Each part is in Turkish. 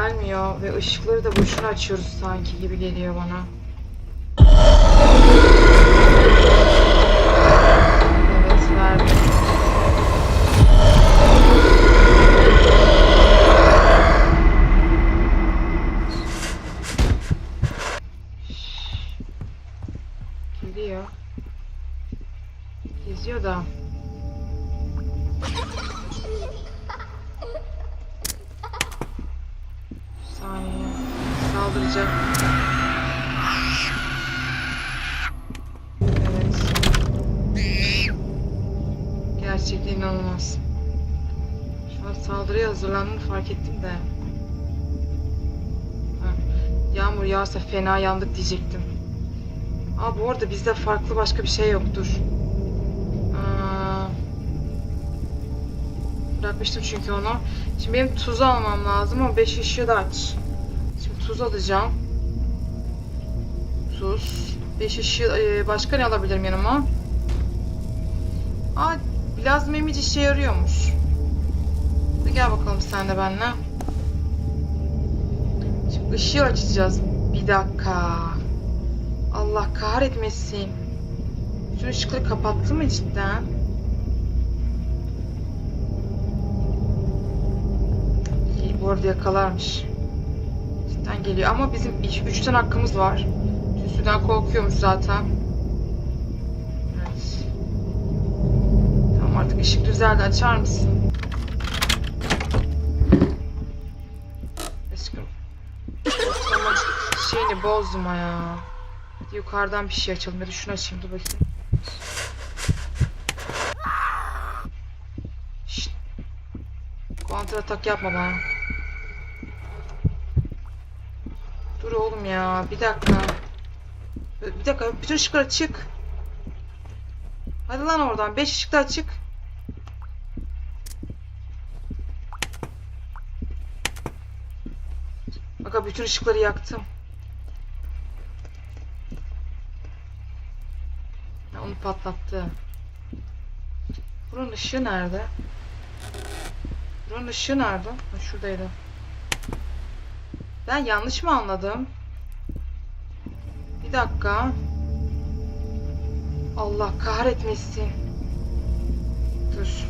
gelmiyor ve ışıkları da boşuna açıyoruz sanki gibi geliyor bana. Geliyor. Geziyor da. Saldıracak. Evet. Gerçekten inanılmaz. Şu an saldırıya hazırlandığını fark ettim de. Ha, Yağmur yağarsa fena yandık diyecektim. Aa bu arada bizde farklı başka bir şey yoktur. Bırakmıştım çünkü onu. Şimdi benim tuz almam lazım ama 5 ışığı da aç. Tuz alacağım. Tuz. 5 ışığı e, başka ne alabilirim yanıma? Aa plazma emici işe yarıyormuş. Hadi gel bakalım sen de benimle. Şimdi ışığı açacağız. Bir dakika. Allah kahretmesin. Bütün ışıkları kapattı mı cidden? İyi bu arada yakalarmış. Cidden geliyor ama bizim üç- üç tane hakkımız var. Tüsüden korkuyormuş zaten. Evet. Tamam artık ışık düzeldi. Açar mısın? Aşkım. Şeyini bozma ya. Hadi yukarıdan bir şey açalım. Ya da şunu açayım. Dur bakayım. Şşt. Kontra atak yapma bana. Oğlum ya. Bir dakika. Bir dakika. Bütün ışıklar açık. Hadi lan oradan. Beş ışık da açık. Bak bütün ışıkları yaktım. Ya onu patlattı. Buranın ışığı nerede? Buranın ışığı nerede? Ha, şuradaydı. Ben yanlış mı anladım? Bir dakika. Allah kahretmesin. Dur.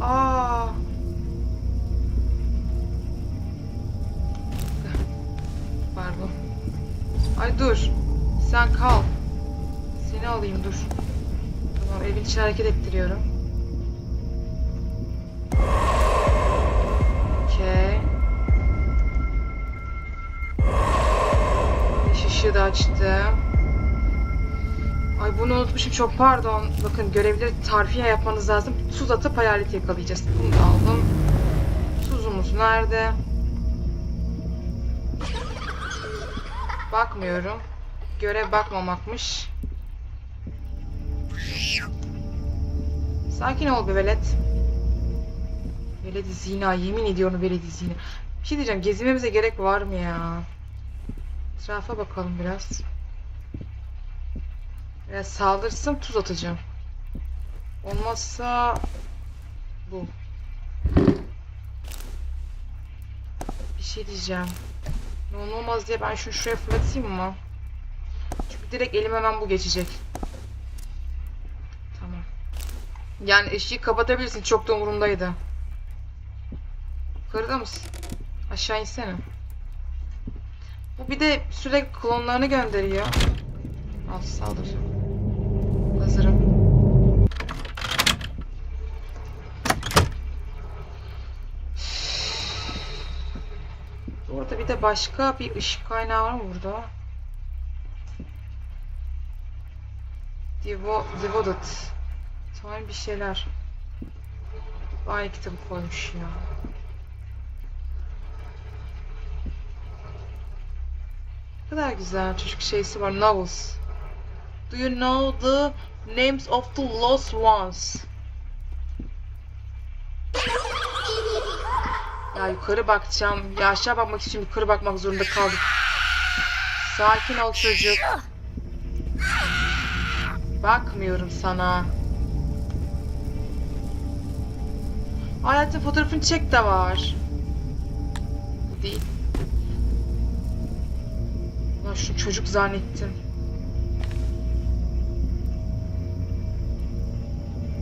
Aa. Pardon. Ay dur. Sen kal. Seni alayım dur. Tamam evin içine hareket ettiriyorum. Işığı da açtım. Ay bunu unutmuşum çok pardon. Bakın görevleri tarfiye yapmanız lazım. Tuz atıp hayaleti yakalayacağız. Bunu da aldım. Tuzumuz nerede? Bakmıyorum. Görev bakmamakmış. Sakin ol be velet. Veledi zina. Yemin ediyorum veledi zina. Bir şey diyeceğim. Gezmemize gerek var mı ya? Etrafa bakalım biraz. Biraz saldırsın tuz atacağım. Olmazsa bu. Bir şey diyeceğim. Ne olmaz diye ben şunu şuraya fırlatayım mı? Çünkü direkt elim hemen bu geçecek. Tamam. Yani ışığı kapatabilirsin. Çok da umurumdaydı. Yukarıda mısın? Aşağı insene. Bu bir de sürekli klonlarını gönderiyor. Al saldır. Hazırım. Orada bir de başka bir ışık kaynağı var mı burada? Devo Devoted. Tamam bir şeyler. Kitabı koymuş ya. Kadar güzel çocuk şeysi var. Novels. Do you know the names of the lost ones? Ya yukarı bakacağım. Ya aşağı bakmak için yukarı bakmak zorunda kaldım. Sakin ol çocuk. Bakmıyorum sana. Hayatın fotoğrafını çek de var. değil. Lan şu çocuk zannettim.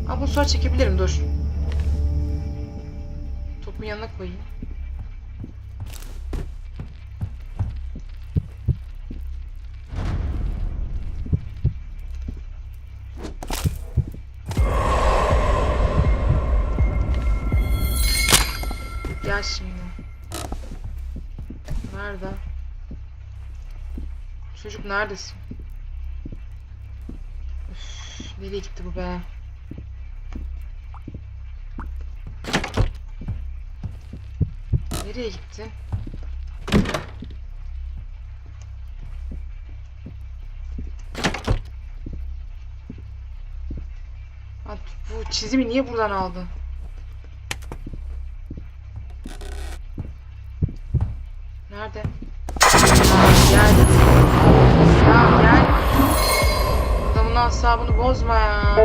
Aa bunu sonra çekebilirim dur. Topun yanına koyayım. Çocuk neredesin? Üf, nereye gitti bu be? Nereye gitti? Bu çizimi niye buradan aldın? Asabını bozma ya.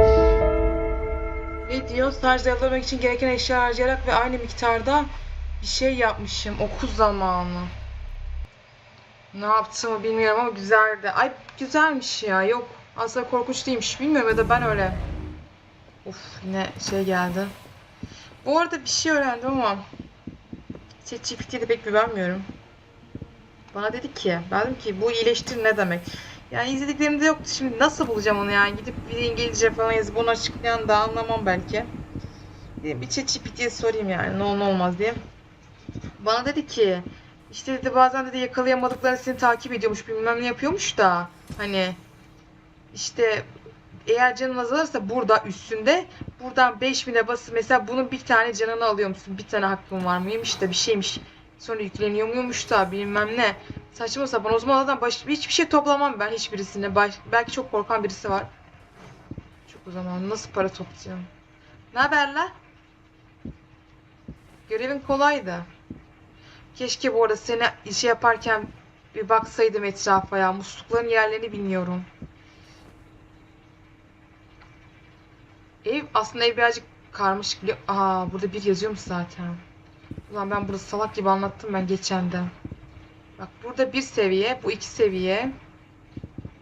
Ne diyor? Stajda alabilmek için gereken eşya harcayarak ve aynı miktarda bir şey yapmışım. Okul zamanı. Ne yaptığımı bilmiyorum ama güzeldi. Ay güzelmiş ya. Yok. Aslında korkunç değilmiş. Bilmiyorum ya da ben öyle. Of yine şey geldi. Bu arada bir şey öğrendim ama ChatGPT'ye de pek güvenmiyorum. Bana dedi ki, ben dedim ki bu iyileştir ne demek? Yani izlediklerimde yoktu. Şimdi nasıl bulacağım onu yani? Gidip bir İngilizce falan yazıp onu açıklayan da anlamam belki. Bir ChatGPT'ye sorayım yani ne olur ne olmaz diye. Bana dedi ki işte dedi bazen dedi yakalayamadıklarını seni takip ediyormuş bilmem ne yapıyormuş da hani işte eğer canın azalırsa burada üstünde buradan 5000'e basıp mesela bunun bir tane canını alıyor musun? Bir tane hakkın var mıymış da bir şeymiş. Sonra yükleniyor muymuş da bilmem ne. Saçma sapan. Zaten baş, hiçbir şey toplamam ben hiçbirisine. Baş, belki çok korkan birisi var. Çok o zaman nasıl para toplayacağım? Ne haber la? Görevin kolaydı. Keşke bu arada seni işe yaparken bir baksaydım etrafa ya. Muslukların yerlerini bilmiyorum. Ev aslında ev birazcık karmaşık. Aa burada bir yazıyormuş zaten. Ulan ben burada salak gibi anlattım ben geçen de. Bak burada bir seviye, bu iki seviye.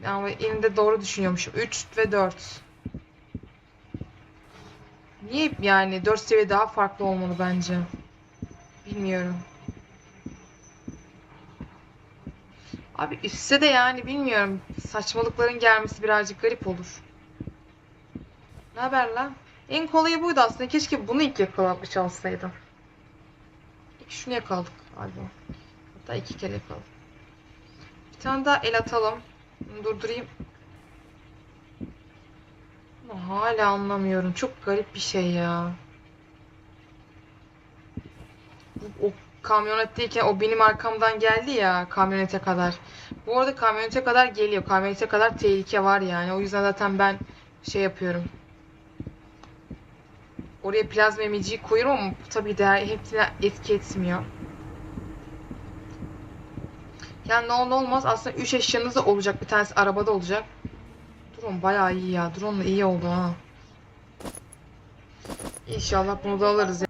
Ama elinde doğru düşünüyormuşum. 3 ve 4. Niye yani 4 seviye daha farklı olmalı bence. Bilmiyorum. Abi üstte de yani bilmiyorum. Saçmalıkların gelmesi birazcık garip olur. Ne haber lan? En kolayı buydu aslında. Keşke bunu ilk yakalanmış olsaydım. İlk şunu yakaladık galiba. Hatta iki kere yakaladık. Bir tane daha el atalım. Bunu durdurayım. Ama hala anlamıyorum. Çok garip bir şey ya. Bu, o kamyonetteyken o benim arkamdan geldi ya kamyonete kadar. Bu arada kamyonete kadar geliyor. Kamyonete kadar tehlike var yani. O yüzden zaten ben şey yapıyorum. Oraya plazma emiciyi koyuyorum ama tabii de hepsine etki etmiyor. Yani ne olur olmaz aslında 3 eşyanız da olacak. Bir tanesi arabada olacak. Drone bayağı iyi ya. Drone iyi oldu ha. İnşallah bunu da alırız. ya.